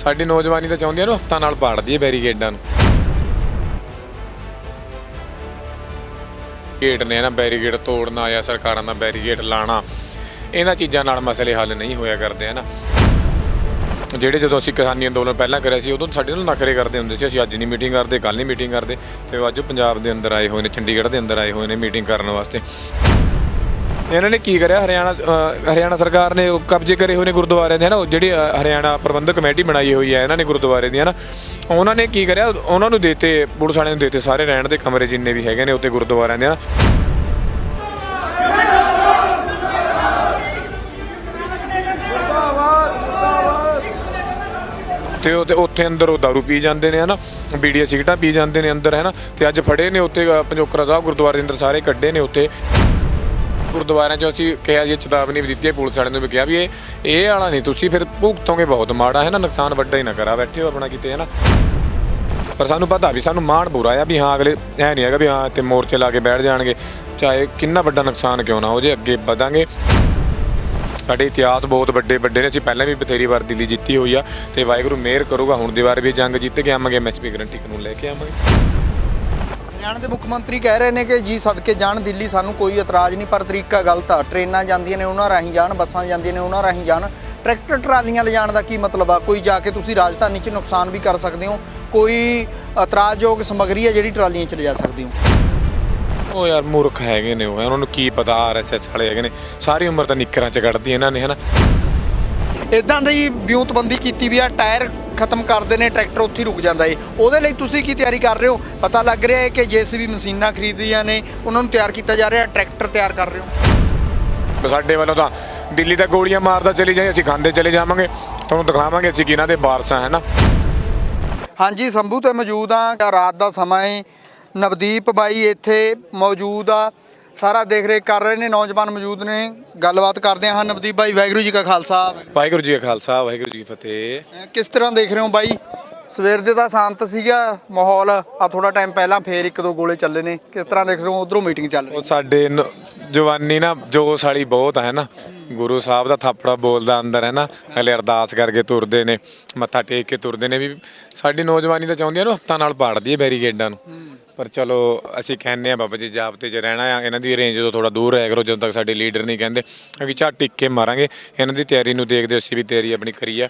ਸਾਡੀ ਨੌਜਵਾਨੀ ਤਾਂ ਚਾਹੁੰਦੀ ਆ ਨਾ ਹੱਥਾਂ ਨਾਲ ਪਾੜਦੀ ਹੈ ਬੈਰੀਕੇਡਾਂ ਨੂੰ। ਗੇਟ ਨੇ ਨਾ, ਬੈਰੀਕੇਡ ਤੋੜਨਾ ਜਾਂ ਸਰਕਾਰਾਂ ਦਾ ਬੈਰੀਕੇਡ ਲਾਣਾ, ਇਹਨਾਂ ਚੀਜ਼ਾਂ ਨਾਲ ਮਸਲੇ ਹੱਲ ਨਹੀਂ ਹੋਇਆ ਕਰਦੇ ਹਨ ਜਿਹੜੇ ਜਦੋਂ ਅਸੀਂ ਕਿਸਾਨੀ ਅੰਦੋਲਨ ਪਹਿਲਾਂ ਕਰਿਆ ਸੀ, ਉਦੋਂ ਸਾਡੇ ਨਾਲ ਨਖਰੇ ਕਰਦੇ ਹੁੰਦੇ ਸੀ, ਅਸੀਂ ਅੱਜ ਨਹੀਂ ਮੀਟਿੰਗ ਕਰਦੇ ਕੱਲ ਨਹੀਂ ਮੀਟਿੰਗ ਕਰਦੇ, ਤੇ ਅੱਜ ਪੰਜਾਬ ਦੇ ਅੰਦਰ ਆਏ ਹੋਏ ਨੇ, ਚੰਡੀਗੜ੍ਹ ਦੇ ਅੰਦਰ ਆਏ ਹੋਏ ਨੇ ਮੀਟਿੰਗ ਕਰਨ ਵਾਸਤੇ। ਇਹਨਾਂ ਨੇ ਕੀ ਕਰਿਆ? ਹਰਿਆਣਾ ਅ, ਹਰਿਆਣਾ ਸਰਕਾਰ ਨੇ ਉਹ ਕਬਜ਼ੇ ਕਰੇ ਹੋਏ ਨੇ ਗੁਰਦੁਆਰਿਆਂ ਦੇ ਹਨਾ? ਉਹ ਜਿਹੜੀ ਅ, ਹਰਿਆਣਾ ਪ੍ਰਬੰਧਕ ਕਮੇਟੀ ਬਣਾਈ ਹੋਈ ਹੈ ਇਹਨਾਂ ਨੇ ਗੁਰਦੁਆਰੇ ਦੀ ਹਨਾ? ਉਹਨਾਂ ਨੇ ਕੀ ਕਰਿਆ? ਉਹਨਾਂ ਨੂੰ ਦੇਤੇ ਪੁਲਿਸ ਵਾਲਿਆਂ ਨੂੰ ਦੇਤੇ ਸਾਰੇ ਰਹਿਣ ਦੇ ਕਮਰੇ ਜਿੰਨੇ ਵੀ ਹੈਗੇ ਨੇ ਉੱਤੇ ਗੁਰਦੁਆਰਿਆਂ ਦੇ ਹਨਾ? ਤੇ ਉਹ ਤੇ ਉੱਥੇ ਅੰਦਰ ਉਹ ਦਾਰੂ ਪੀ ਜਾਂਦੇ ਨੇ ਹਨਾ? ਬੀੜੀਆਂ ਸਿਗਰਟਾਂ ਪੀ ਜਾਂਦੇ ਨੇ ਅੰਦਰ ਹੈਨਾ? ਤੇ ਅੱਜ ਫੜੇ ਨੇ ਉੱਥੇ ਅ, ਪੰਜੋਕਰਾ ਸਾਹਿਬ ਗੁਰਦੁਆਰੇ ਦੇ ਅੰਦਰ ਸਾਰੇ ਕੱਢੇ ਨੇ ਉੱਥੇ। ਗੁਰਦੁਆਰਿਆਂ 'ਚ ਅਸੀਂ ਕਿਹਾ ਜੀ, ਚੇਤਾਵਨੀ ਵੀ ਦਿੱਤੀ ਹੈ, ਪੁਲਿਸ ਵਾਲਿਆਂ ਨੂੰ ਵੀ ਕਿਹਾ ਵੀ ਇਹ ਇਹ ਵਾਲਾ ਨਹੀਂ, ਤੁਸੀਂ ਫਿਰ ਭੁਗਤੋਗੇ ਬਹੁਤ ਮਾੜਾ, ਹੈ ਨਾ? ਨੁਕਸਾਨ ਵੱਡਾ ਹੀ ਨਾ ਕਰਾ, ਬੈਠੇ ਹੋ ਆਪਣਾ ਕਿਤੇ, ਹੈ ਨਾ? ਪਰ ਸਾਨੂੰ ਪਤਾ ਵੀ, ਸਾਨੂੰ ਮਾਣ ਪੂਰਾ ਆ ਵੀ ਹਾਂ, ਅਗਲੇ, ਐ ਨਹੀਂ ਹੈਗਾ ਵੀ ਹਾਂ ਤੇ ਮੋਰਚੇ ਲਾ ਕੇ ਬੈਠ ਜਾਣਗੇ। ਚਾਹੇ ਕਿੰਨਾ ਵੱਡਾ ਨੁਕਸਾਨ ਕਿਉਂ ਨਾ ਹੋ ਜੇ, ਅੱਗੇ ਵਧਾਂਗੇ। ਸਾਡੇ ਇਤਿਹਾਸ ਬਹੁਤ ਵੱਡੇ ਵੱਡੇ ਨੇ। ਅਸੀਂ ਪਹਿਲਾਂ ਵੀ ਬਥੇਰੀ ਵਾਰ ਦਿੱਲੀ ਜਿੱਤੀ ਹੋਈ ਆ, ਤੇ ਵਾਹਿਗੁਰੂ ਮਿਹਰ ਕਰੂਗਾ। ਹੁਣ ਦੀ ਵਾਰ ਵੀ ਜੰਗ ਜਿੱਤ ਕੇ ਆਵਾਂਗੇ ਐਮਐਸਪੀ ਗਰੰਟੀ ਕਾਨੂੰਨ ਲੈ ਕੇ ਆਵਾਂਗੇ। ਹਰਿਆਣਾ ਦੇ ਮੁੱਖ ਮੰਤਰੀ ਕਹਿ ਰਹੇ ਨੇ ਕਿ ਜੀ ਸਦਕੇ ਜਾਣ ਦਿੱਲੀ ਸਾਨੂੰ ਕੋਈ ਇਤਰਾਜ਼ ਨਹੀਂ ਪਰ ਤਰੀਕਾ ਗਲਤ ਆ। ਟ੍ਰੇਨਾਂ ਜਾਂਦੀਆਂ ਨੇ ਉਹਨਾਂ ਰਾਹੀਂ ਜਾਣ ਬੱਸਾਂ ਜਾਂਦੀਆਂ ਨੇ ਉਹਨਾਂ ਰਾਹੀਂ ਜਾਣ। ਟਰੈਕਟਰ ਟਰਾਲੀਆਂ ਲਿਜਾਣ ਦਾ ਕੀ ਮਤਲਬ ਆ? ਕੋਈ ਜਾ ਕੇ ਤੁਸੀਂ ਰਾਜਧਾਨੀ 'ਚ ਨੁਕਸਾਨ ਵੀ ਕਰ ਸਕਦੇ ਹੋ। ਕੋਈ ਇਤਰਾਜ਼ਯੋਗ ਸਮੱਗਰੀ ਹੈ ਜਿਹੜੀ ਟਰਾਲੀਆਂ 'ਚ ਲਿਜਾ ਸਕਦੇ ਹੋ? ਉਹ ਯਾਰ ਮੂਰਖ ਹੈਗੇ ਨੇ ਉਹ ਉਹਨਾਂ ਨੂੰ ਕੀ ਪਤਾ ਆਰਐਸਐਸ ਵਾਲੇ ਹੈਗੇ ਨੇ। ਸਾਰੀ ਉਮਰ ਤਾਂ ਨਿੱਕਰਾਂ ਚ ਕੱਢਦੀ ਇਹਨਾਂ ਨੇ ਹਨਾ? ਇਦਾਂ ਦੀ ਵਿਉਂਤਬੰਦੀ ਕੀਤੀ ਵੀ ਆ ਟਾਇਰ ਖਤਮ ਕਰਦੇ ਨੇ ਟਰੈਕਟਰ ਉੱਥੇ ਰੁਕ ਜਾਂਦਾ ਏ। ਉਹਦੇ ਲਈ ਤੁਸੀਂ ਕੀ ਤਿਆਰੀ ਕਰ ਰਹੇ ਹੋ? ਪਤਾ ਲੱਗ ਰਿਹਾ ਹੈ ਕਿ ਜੇਸੀਬੀ ਮਸ਼ੀਨਾਂ ਖਰੀਦੀਆਂ ਨੇ ਉਹਨਾਂ ਨੂੰ ਤਿਆਰ ਕੀਤਾ ਜਾ ਰਿਹਾ ਟਰੈਕਟਰ ਤਿਆਰ ਕਰ ਰਹੇ ਹੋ। ਸਾਡੇ ਵੱਲੋਂ ਤਾਂ ਦਿੱਲੀ ਤੱਕ ਗੋਲੀਆਂ ਮਾਰਦਾ ਚਲੀ ਜਾਏ ਅਸੀਂ ਖਾਂਦੇ ਚਲੇ ਜਾਵਾਂਗੇ। ਤੁਹਾਨੂੰ ਦਿਖਾਵਾਂਗੇ ਅਸੀਂ ਕਿਹਨਾਂ ਦੇ ਵਾਰਸਾਂ ਹੈ ਨਾ? ਹਾਂਜੀ ਸੰਭੂ ਤੇ ਮੌਜੂਦ ਆ ਰਾਤ ਦਾ ਸਮਾਂ ਹੈ ਨਵਦੀਪ ਬਾਈ ਇੱਥੇ ਮੌਜੂਦ ਆ। ਸਾਰਾ ਦੇਖ ਰੇਖ ਕਰ ਰਹੇ ਨੇ ਨੌਜਵਾਨ ਮੌਜੂਦ ਨੇ। ਗੱਲਬਾਤ ਕਰਦੇ ਹਾਂ ਨਵਦੀਪ ਬਾਈ ਵਾਹਿਗੁਰੂ ਜੀ ਕਾ ਖਾਲਸਾ। ਵਾਹਿਗੁਰੂ ਜੀ ਕਾ ਖਾਲਸਾ ਵਾਹਿਗੁਰੂ ਜੀ ਕੀ ਫਤਿਹ। ਅਹ ਕਿਸ ਤਰ੍ਹਾਂ ਦੇਖ ਰਹੇ ਹੋ ਬਾਈ? ਸਵੇਰ ਦੇ ਤਾਂ ਸ਼ਾਂਤ ਸੀਗਾ ਮਾਹੌਲ ਆ ਥੋੜਾ ਟਾਈਮ ਪਹਿਲਾਂ ਫੇਰ ਇੱਕ ਦੋ ਗੋਲੇ ਚੱਲੇ ਨੇ। ਕਿਸ ਤਰ੍ਹਾਂ ਦੇਖ ਰਹੇ ਹੋ? ਉਧਰੋਂ ਮੀਟਿੰਗ ਚੱਲ ਰਹੀ ਉਹ ਸਾਡੇ ਨ- ਜਵਾਨੀ ਨਾ ਜੋਸ਼ ਵਾਲੀ ਬਹੁਤ ਹੈ ਨਾ ਗੁਰੂ ਸਾਹਿਬ ਦਾ ਥਾਪੜਾ ਬੋਲਦਾ ਅੰਦਰ ਹੈ ਨਾ ਹਲੇ ਅਰਦਾਸ ਕਰਕੇ ਤੁਰਦੇ ਨੇ ਮੱਥਾ ਟੇਕ ਕੇ ਤੁਰਦੇ ਨੇ ਵੀ ਸਾਡੀ ਨੌਜਵਾਨੀ ਤਾਂ ਚਾਹੁੰਦੀ ਆ ਨੂੰ ਹੱਥਾਂ ਨਾਲ ਪਾੜਦੀ ਹੈ ਬੈਰੀਕੇਡਾਂ ਨੂੰ। ਪਰ ਚਲੋ ਅਸੀਂ ਕਹਿੰਦੇ ਆ ਬਾਬਾ ਜੀ ਜਾਬਤੇ 'ਚ ਰਹਿਣਾ ਆ ਇਹਨਾਂ ਦੀ ਰੇਂਜ ਤੋਂ ਥੋੜਾ ਦੂਰ ਰਹਿ ਕਰੋ ਜਦੋਂ ਤੱਕ ਸਾਡੇ ਲੀਡਰ ਨਹੀਂ ਕਹਿੰਦੇ। ਕਿਉਂਕਿ ਝੱਟ ਟਿੱਕ ਕੇ ਮਾਰਾਂਗੇ। ਇਹਨਾਂ ਦੀ ਤਿਆਰੀ ਨੂੰ ਦੇਖਦੇ ਅਸੀਂ ਵੀ ਤਿਆਰੀ ਆਪਣੀ ਕਰੀ ਆ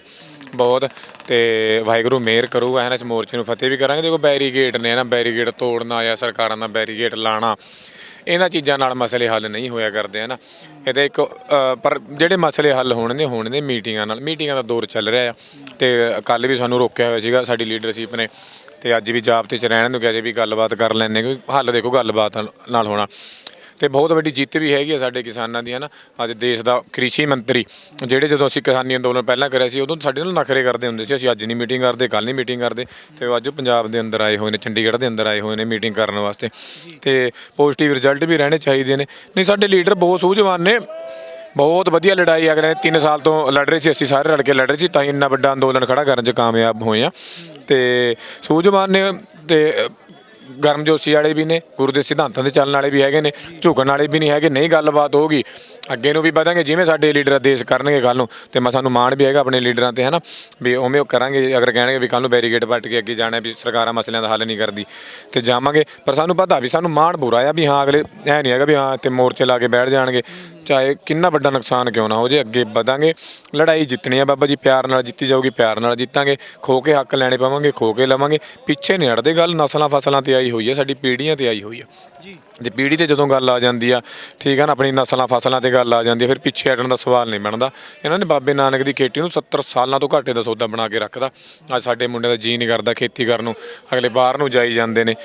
ਬਹੁਤ। ਤੇ ਵਾਹਿਗੁਰੂ ਮਿਹਰ ਕਰੂਗਾ ਇਹਨਾਂ ਚ ਮੋਰਚੇ ਨੂੰ ਫਤਿਹ ਵੀ ਕਰਾਂਗੇ। ਦੇਖੋ ਬੈਰੀਗੇਟ ਨੇ ਨਾ ਬੈਰੀਕੇਡ ਤੋੜਨਾ ਜਾਂ ਸਰਕਾਰਾਂ ਦਾ ਬੈਰੀਗੇਟ ਲਾਣਾ। ਇਹਨਾਂ ਚੀਜ਼ਾਂ ਨਾਲ ਮਸਲੇ ਹੱਲ ਨਹੀਂ ਹੋਇਆ ਕਰਦੇ ਹਨਾ। ਤਾਂ ਇੱਕ ਅ, ਪਰ ਜਿਹੜੇ ਮਸਲੇ ਹੱਲ ਹੋਣੇ ਨੇ ਹੋਣੇ ਨੇ ਮੀਟਿੰਗਾਂ ਨਾਲ। ਮੀਟਿੰਗਾਂ ਦਾ ਦੌਰ ਚੱਲ ਰਿਹਾ ਆ। ਤੇ ਕੱਲ ਵੀ ਸਾਨੂੰ ਰੋਕਿਆ ਹੋਇਆ ਸੀਗਾ ਸਾਡੀ ਲੀਡਰਸ਼ਿਪ ਨੇ। ਤੇ ਅੱਜ ਵੀ ਜਾਬਤੇ ਚ ਰਹਿਣ ਨੂੰ ਕਿਹਾ ਜੇ ਵੀ ਗੱਲਬਾਤ ਕਰ ਲੈਣੇ ਕੋਈ ਹੱਲ ਦੇਖੋ ਗੱਲਬਾਤ ਨਾਲ ਹੋਣਾ। ਤੇ ਬਹੁਤ ਵੱਡੀ ਜਿੱਤ ਵੀ ਹੈਗੀ ਆ ਸਾਡੇ ਕਿਸਾਨਾਂ ਦੀ, ਹਨਾ? ਅੱਜ ਦੇਸ਼ ਦਾ ਕ੍ਰਿਸ਼ੀ ਮੰਤਰੀ, ਜਿਹੜੇ ਜਦੋਂ ਅਸੀਂ ਕਿਸਾਨੀ ਅੰਦੋਲਨ ਪਹਿਲਾਂ ਕਰਿਆ ਸੀ, ਉਦੋਂ ਸਾਡੇ ਨਾਲ ਨਖਰੇ ਕਰਦੇ ਹੁੰਦੇ ਸੀ। ਅਸੀਂ ਅੱਜ ਨਹੀਂ ਮੀਟਿੰਗ ਕਰਦੇ ਕੱਲ ਨਹੀਂ ਮੀਟਿੰਗ ਕਰਦੇ, ਤੇ ਅੱਜ ਪੰਜਾਬ ਦੇ ਅੰਦਰ ਆਏ ਹੋਏ ਨੇ, ਚੰਡੀਗੜ੍ਹ ਦੇ ਅੰਦਰ ਆਏ ਹੋਏ ਨੇ ਮੀਟਿੰਗ ਕਰਨ ਵਾਸਤੇ। ਤੇ ਪੋਜ਼ਿਟਿਵ ਰਿਜ਼ਲਟ ਵੀ ਰਹਿਣੇ ਚਾਹੀਦੇ ਨੇ। ਨਹੀਂ, ਸਾਡੇ ਲੀਡਰ ਬਹੁਤ ਸੂਝਵਾਨ ਨੇ। ਬਹੁਤ ਵਧੀਆ ਲੜਾਈ ਅਗਲੇ 3 ਸਾਲ ਤੋਂ ਲੜ ਰਹੇ ਸੀ ਅਸੀਂ ਸਾਰੇ ਰਲ ਕੇ ਲੜ ਰਹੇ ਸੀ, ਤਾਂ ਹੀ ਇੰਨਾ ਵੱਡਾ ਅੰਦੋਲਨ ਖੜਾ ਕਰਨ 'ਚ ਕਾਮਯਾਬ ਹੋਏ ਆ ਤੇ ਸੂਝਵਾਨ ਨੇ ਤੇ, ਗਰਮਜੋਸ਼ੀ ਵਾਲੇ ਵੀ ਨੇ, ਗੁਰੂ ਦੇ ਸਿਧਾਂਤਾਂ ਦੇ ਚੱਲਣ ਵਾਲੇ ਵੀ ਹੈਗੇ ਨੇ, ਝੁਕਣ ਵਾਲੇ ਵੀ ਨਹੀਂ ਹੈਗੇ। ਨਹੀਂ ਗੱਲਬਾਤ ਹੋਊਗੀ ਅੱਗੇ ਨੂੰ ਵੀ ਵਧਾਂਗੇ, ਜਿਵੇਂ ਸਾਡੇ ਲੀਡਰ ਆਦੇਸ਼ ਕਰਨਗੇ ਕੱਲ ਨੂੰ, ਤੇ ਮੈਂ ਸਾਨੂੰ ਮਾਣ ਵੀ ਹੈਗਾ ਆਪਣੇ ਲੀਡਰਾਂ ਤੇ, ਹਨਾ? ਵੀ ਉਵੇਂ ਉਹ ਕਰਾਂਗੇ, ਅਗਰ ਕਹਿਣਗੇ ਵੀ ਕੱਲ ਨੂੰ ਬੈਰੀਕੇਡ ਪੱਟ ਕੇ ਅੱਗੇ ਜਾਣਾ ਵੀ ਸਰਕਾਰਾਂ ਮਸਲਿਆਂ ਦਾ ਹੱਲ ਨਹੀਂ ਕਰਦੀ, ਤੇ ਜਾਵਾਂਗੇ। ਪਰ ਸਾਨੂੰ ਪਤਾ ਵੀ ਸਾਨੂੰ ਮਾਣ ਬੁਰਾ ਆ, ਵੀ ਹਾਂ, ਅਗਲੇ ਐ ਨਹੀਂ ਹੈਗਾ ਵੀ ਹਾਂ ਤੇ ਮੋਰਚੇ ਲਾ ਕੇ ਬੈਠ ਜਾਣਗੇ, ਚਾਹੇ ਕਿੰਨਾ ਵੱਡਾ ਨੁਕਸਾਨ ਕਿਉਂ ਨਾ ਹੋ ਜੇ, ਅੱਗੇ ਵਧਾਂਗੇ। ਲੜਾਈ ਜਿੱਤਣੀ ਆ ਬਾਬਾ ਜੀ, ਪਿਆਰ ਨਾਲ ਜਿੱਤੀ ਜਾਊਗੀ, ਪਿਆਰ ਨਾਲ ਜਿੱਤਾਂਗੇ। ਖੋ ਕੇ ਹੱਕ ਲੈਣੇ ਪਾਵਾਂਗੇ, ਖੋ ਕੇ ਲਵਾਂਗੇ। ਪਿੱਛੇ ਨਹੀਂ ਹਟਦੇ ਗੱਲ, ਨਸਲਾਂ ਫਸਲਾਂ ਤੇ ਆਈ ਹੋਈ ਹੈ ਸਾਡੀ ਪੀੜ੍ਹੀਆਂ ਤੇ ਆਈ ਹੋਈ ਆ। ਜੀ। ਜੇ ਪੀੜ੍ਹੀ ਤੇ ਜਦੋਂ ਗੱਲ ਆ ਜਾਂਦੀ ਆ, ਠੀਕ ਆ ਨਾ, ਆਪਣੀ ਨਸਲਾਂ ਫਸਲਾਂ ਤੇ ਗੱਲ ਆ ਜਾਂਦੀ ਆ, ਫਿਰ ਪਿੱਛੇ ਹਟਣ ਦਾ ਸਵਾਲ ਨਹੀਂ ਬਣਦਾ। ਇਹਨਾਂ ਨੇ ਬਾਬੇ ਨਾਨਕ ਦੀ ਖੇਤੀ ਨੂੰ 70 ਸਾਲਾਂ ਤੋਂ ਘਾਟੇ ਦਾ ਸੌਦਾ ਬਣਾ ਕੇ ਰੱਖਦਾ। ਅੱਜ ਸਾਡੇ ਮੁੰਡਿਆਂ ਦਾ ਜੀ ਨਹੀਂ ਕਰਦਾ ਖੇਤੀ ਕਰਨ ਨੂੰ। ਅਗਲੇ ਬਾਹਰ ਨੂੰ ਜਾਈ ਜਾਂਦੇ ਨੇ।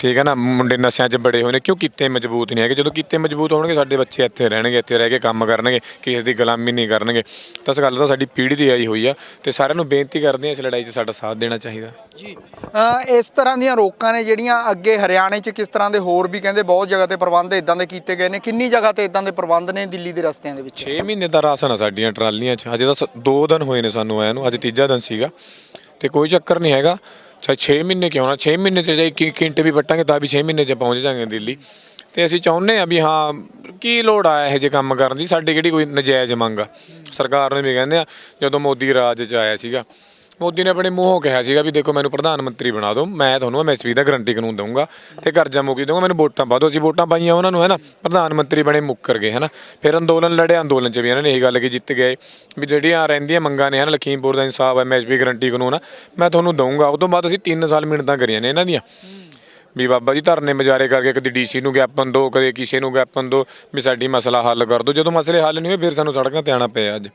ਠੀਕ ਹੈ ਨਾ, ਮੁੰਡੇ ਨਸ਼ਿਆਂ 'ਚ ਬੜੇ ਹੋਏ ਨੇ, ਕਿਉਂ ਕਿੱਤੇ ਮਜ਼ਬੂਤ ਨਹੀਂ ਹੈਗੇ? ਜਦੋਂ ਕਿੱਤੇ ਮਜ਼ਬੂਤ ਹੋਣਗੇ, ਸਾਡੇ ਬੱਚੇ ਇੱਥੇ ਰਹਿਣਗੇ, ਇੱਥੇ ਰਹਿ ਕੇ ਕੰਮ ਕਰਨਗੇ, ਕਿਸੇ ਦੀ ਗੁਲਾਮੀ ਨਹੀਂ ਕਰਨਗੇ। ਤਾਂ ਇਸ ਗੱਲ ਤਾਂ ਸਾਡੀ ਪੀੜ੍ਹੀ ਦੀ ਆਈ ਹੋਈ ਆ ਤੇ ਸਾਰਿਆਂ ਨੂੰ ਬੇਨਤੀ ਕਰਦੇ ਆ ਇਸ ਲੜਾਈ 'ਚ ਸਾਡਾ ਸਾਥ ਦੇਣਾ ਚਾਹੀਦਾ। ਜੀ ਇਸ ਤਰ੍ਹਾਂ ਦੀਆਂ ਰੋਕਾਂ ਨੇ ਜਿਹੜੀਆਂ ਅੱਗੇ ਹਰਿਆਣੇ 'ਚ ਕਿਸ ਤਰ੍ਹਾਂ ਦੇ ਹੋਰ ਵੀ ਕਹਿੰਦੇ ਬਹੁਤ ਜਗ੍ਹਾ ਤੇ ਪ੍ਰਬੰਧ ਇਦਾਂ ਦੇ ਕੀਤੇ ਗਏ ਨੇ? ਕਿੰਨੀ ਜਗ੍ਹਾ ਤੇ ਇਦਾਂ ਦੇ ਪ੍ਰਬੰਧ ਨੇ ਦਿੱਲੀ ਦੇ ਰਸਤਿਆਂ ਦੇ ਵਿੱਚ? 6 ਮਹੀਨੇ ਦਾ ਰਾਸ਼ਨ ਆ ਸਾਡੀਆਂ ਟਰਾਲੀਆਂ 'ਚ। ਹਜੇ ਤਾਂ 2 ਦਿਨ ਹੋਏ ਨੇ ਸਾਨੂੰ ਆਇਆ ਨੂੰ, ਅੱਜ ਤੀਜਾ ਦਿਨ ਸੀਗਾ। ਤੇ ਕੋਈ ਚੱਕਰ ਨਹੀਂ ਹੈਗਾ। ਚਾਹੇ 6 ਮਹੀਨੇ ਕਿਉਂ ਨਾ? 6 ਮਹੀਨੇ 'ਚ ਜੇ ਕਿ ਕਿੰਟ ਵੀ ਵੱਟਾਂਗੇ ਤਾਂ ਵੀ 6 ਮਹੀਨੇ 'ਚ ਪਹੁੰਚ ਜਾਾਂਗੇ ਦਿੱਲੀ। ਤੇ ਅਸੀਂ ਚਾਹੁੰਦੇ ਆ ਵੀ ਹਾਂ, ਕੀ ਲੋੜ ਆ ਇਹੋ ਜਿਹੇ ਕੰਮ ਕਰਨ ਦੀ? ਸਾਡੀ ਕਿਹੜੀ ਕੋਈ ਨਜਾਇਜ਼ ਮੰਗ ਆ? ਸਰਕਾਰ ਨੇ ਵੀ ਕਹਿੰਦੇ ਆ, ਜਦੋਂ ਮੋਦੀ ਰਾਜ 'ਚ ਆਇਆ ਸੀਗਾ ਮੋਦੀ ਨੇ ਆਪਣੇ ਮੂੰਹੋਂ ਕਿਹਾ ਸੀਗਾ ਵੀ ਦੇਖੋ ਮੈਨੂੰ ਪ੍ਰਧਾਨ ਮੰਤਰੀ ਬਣਾ ਦਿਓ, ਮੈਂ ਤੁਹਾਨੂੰ ਐਮਐਸਪੀ ਦਾ ਗਰੰਟੀ ਕਾਨੂੰਨ ਦਊਂਗਾ ਤੇ ਕਰਜ਼ਾ ਮੁਕੀ ਦਊਂਗਾ ਮੈਨੂੰ ਵੋਟਾਂ ਪਾ ਦਿਓ। ਅਸੀਂ ਵੋਟਾਂ ਪਾਈਆਂ ਉਹਨਾਂ ਨੂੰ ਹੈ ਨਾ ਪ੍ਰਧਾਨ ਮੰਤਰੀ ਬਣੇ ਮੁੱਕਰ ਗਏ ਹੈ ਨਾ ਫਿਰ ਅੰਦੋਲਨ ਲੜਿਆ, ਅੰਦੋਲਨ 'ਚ ਵੀ ਇਹਨਾਂ ਨੇ ਇਹ ਗੱਲ ਕਿ ਜਿੱਤ ਗਏ, ਵੀ ਜਿਹੜੀਆਂ ਰਹਿੰਦੀਆਂ ਮੰਗਾਂ ਨੇ, ਹਨ, ਲਖੀਮਪੁਰ ਦਾ ਇਨਸਾਫ ਐਮਐਸਪੀ ਗਰੰਟੀ ਕਾਨੂੰਨ ਆ ਮੈਂ ਤੁਹਾਨੂੰ ਦਊਂਗਾ। ਉਸ ਤੋਂ ਬਾਅਦ ਅਸੀਂ 3 ਸਾਲ ਮਿਹਨਤਾਂ ਕਰੀਆਂ ਨੇ ਇਹਨਾਂ ਦੀਆਂ। ਵੀ ਬਾਬਾ ਜੀ ਧਰਨੇ ਮਜਾਰੇ ਕਰਕੇ ਕਦੀ ਡੀਸੀ ਨੂੰ ਗਿਆਪਨ ਦਿਓ ਕਦੇ ਕਿਸੇ ਨੂੰ ਗਿਆਪਨ ਦਿਓ ਵੀ ਸਾਡੀ ਮਸਲਾ ਹੱਲ ਕਰ ਦਿਓ ਜਦੋਂ ਮਸਲੇ ਹੱਲ ਨਹੀਂ ਹੋਏ, ਫਿਰ ਸਾਨੂੰ ਸੜਕਾਂ ਤੇ ਆਉਣਾ ਪਿਆ ਅੱਜ।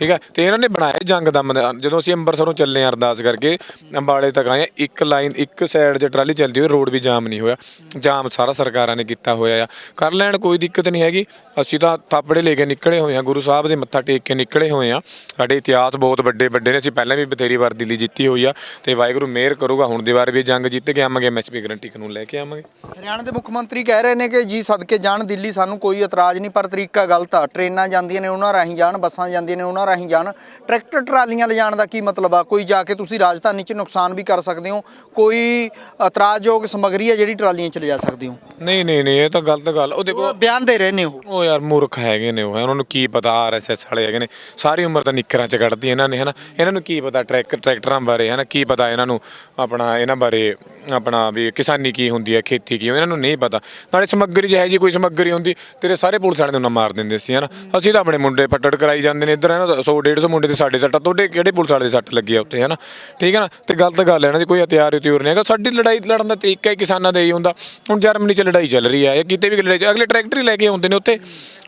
ਠੀਕ ਹੈ? ਤੇ ਇਹਨਾਂ ਨੇ ਬਣਾਇਆ ਜੰਗ ਦਾ ਮੈਦਾਨ। ਜਦੋਂ ਅਸੀਂ ਅੰਮ੍ਰਿਤਸਰੋਂ ਚੱਲੇ ਹਾਂ ਅਰਦਾਸ ਕਰਕੇ ਅੰਬਾਲੇ ਤੱਕ ਆਏ ਹਾਂ, ਇੱਕ ਲਾਈਨ ਇੱਕ ਸਾਈਡ 'ਚ ਟਰਾਲੀ ਚੱਲਦੀ ਹੋਈ ਰੋਡ ਵੀ ਜਾਮ ਨਹੀਂ ਹੋਇਆ। ਜਾਮ ਸਾਰਾ ਸਰਕਾਰਾਂ ਨੇ ਕੀਤਾ ਹੋਇਆ ਆ। ਕਰ ਲੈਣ ਕੋਈ ਦਿੱਕਤ ਨਹੀਂ ਹੈਗੀ। ਅਸੀਂ ਤਾਂ ਥਾਪੜੇ ਲੈ ਕੇ ਨਿਕਲੇ ਹੋਏ ਹਾਂ ਗੁਰੂ ਸਾਹਿਬ ਦੇ ਮੱਥਾ ਟੇਕ ਕੇ ਨਿਕਲੇ ਹੋਏ ਹਾਂ। ਸਾਡੇ ਇਤਿਹਾਸ ਬਹੁਤ ਵੱਡੇ ਵੱਡੇ ਨੇ। ਅਸੀਂ ਪਹਿਲਾਂ ਵੀ ਬਥੇਰੀ ਵਾਰ ਦਿੱਲੀ ਜਿੱਤੀ ਹੋਈ ਆ। ਤੇ ਵਾਹਿਗੁਰੂ ਮਿਹਰ ਕਰੂਗਾ ਹੁਣ ਦੀ ਵਾਰ ਵੀ ਜੰਗ ਜਿੱਤ ਕੇ ਆਵਾਂਗੇ ਐਮਐਸਪੀ ਗਰੰਟੀ ਕਾਨੂੰਨ ਲੈ ਕੇ ਆਵਾਂਗੇ। ਹਰਿਆਣਾ ਦੇ ਮੁੱਖ ਮੰਤਰੀ ਕਹਿ ਰਹੇ ਨੇ ਕਿ ਜੀ ਸਦਕੇ ਜਾਣ ਦਿੱਲੀ ਸਾਨੂੰ ਕੋਈ ਇਤਰਾਜ਼ ਨਹੀਂ ਪਰ ਤਰੀਕਾ ਗਲਤ ਆ। ਟ੍ਰੇਨਾਂ ਜਾਂਦੀਆਂ ਨੇ ਉਹਨਾਂ ਰਾਹੀਂ ਜਾਣ ਬੱਸਾਂ ਜਾਂਦੀਆਂ ਨੇ ਉਹਨਾਂ ਰਾਹੀਂ ਜਾਣ। ਟਰੈਕਟਰ ਟਰਾਲੀਆਂ ਲਿਜਾਣ ਦਾ ਕੀ ਮਤਲਬ ਆ? ਕੋਈ ਜਾ ਕੇ ਤੁਸੀਂ ਰਾਜਧਾਨੀ 'ਚ ਨੁਕਸਾਨ ਵੀ ਕਰ ਸਕਦੇ ਹੋ। ਕੋਈ ਇਤਰਾਜ਼ਯੋਗ ਸਮੱਗਰੀ ਆ ਜਿਹੜੀ ਟਰਾਲੀਆਂ 'ਚ ਲਿਜਾ ਸਕਦੇ ਹੋ। ਨਹੀਂ ਨਹੀਂ ਨਹੀਂ ਇਹ ਤਾਂ ਗਲਤ ਗੱਲ ਉਹ ਦੇਖੋ ਉਹ ਬਿਆਨ ਦੇ ਰਹੇ ਨੇ ਉਹ। ਉਹ ਯਾਰ ਮੂਰਖ ਹੈਗੇ ਨੇ ਉਹ ਉਹਨਾਂ ਨੂੰ ਕੀ ਪਤਾ ਆਰਐਸਐਸ ਵਾਲੇ ਹੈਗੇ ਨੇ। ਸਾਰੀ ਉਮਰ ਤਾਂ ਨਿੱਕਰਾਂ ਚ ਕੱਢਦੀ ਇਹਨਾਂ ਨੇ ਹਨਾ। ਇਹਨਾਂ ਨੂੰ ਕੀ ਪਤਾ ਟਰੈਕ ਟਰੈਕਟਰਾਂ ਬਾਰੇ ਹਨਾ। ਕੀ ਪਤਾ ਇਹਨਾਂ ਨੂੰ ਆਪਣਾ ਇਹਨਾਂ ਬਾਰੇ ਆਪਣਾ ਵੀ ਕਿਸਾਨੀ ਕੀ ਹੁੰਦੀ ਹੈ ਖੇਤੀ ਕੀ ਇਹਨਾਂ ਨੂੰ ਨਹੀਂ ਪਤਾ। ਨਾਲੇ ਸਮੱਗਰੀ ਜਿਹੇ ਜੀ ਕੋਈ ਸਮੱਗਰੀ ਹੁੰਦੀ ਤੇਰੇ ਸਾਰੇ ਪੁਲਿਸ ਵਾਲੇ ਨੂੰ ਮਾਰ ਦਿੰਦੇ ਸੀ ਹਨਾ। ਅਸੀਂ ਤਾਂ ਆਪਣੇ ਮੁੰਡੇ ਪੱਟੜ ਕਰਾਈ ਜਾਂਦੇ ਨੇ ਇੱਧਰ ਹੈ ਨਾ 100 150 ਮੁੰਡੇ ਤੇ ਸਾਡੇ ਸੱਟਾਂ ਤੁਹਾਡੇ ਕਿਹੜੇ ਪੁਲਿਸ ਵਾਲੇ ਦੇ ਸੱਟ ਲੱਗੀ ਆ ਉੱਤੇ ਹਨਾ। ਠੀਕ ਹੈ ਨਾ? ਤੇ ਗਲਤ ਗੱਲ ਹੈ ਇਹਨਾਂ ਦੀ ਕੋਈ ਹਥਿਆਰ ਹਥਿਊਰ ਨਹੀਂ ਹੈਗਾ ਸਾਡੀ ਲੜਾਈ ਲੜਨ ਦਾ ਤਰੀਕਾ ਹੀ ਕਿਸਾਨਾਂ ਦਾ ਹੀ ਹੁੰਦਾ। ਹੁਣ ਜਰਮਨੀ 'ਚ ਲੜਾਈ ਚੱਲ ਰਹੀ ਹੈ ਕਿਤੇ ਵੀ ਲੜਾਈ ਚ- ਅਗਲੇ ਟਰੈਕਟਰ ਹੀ ਲੈ ਕੇ ਆਉਂਦੇ ਨੇ ਉੱਥੇ।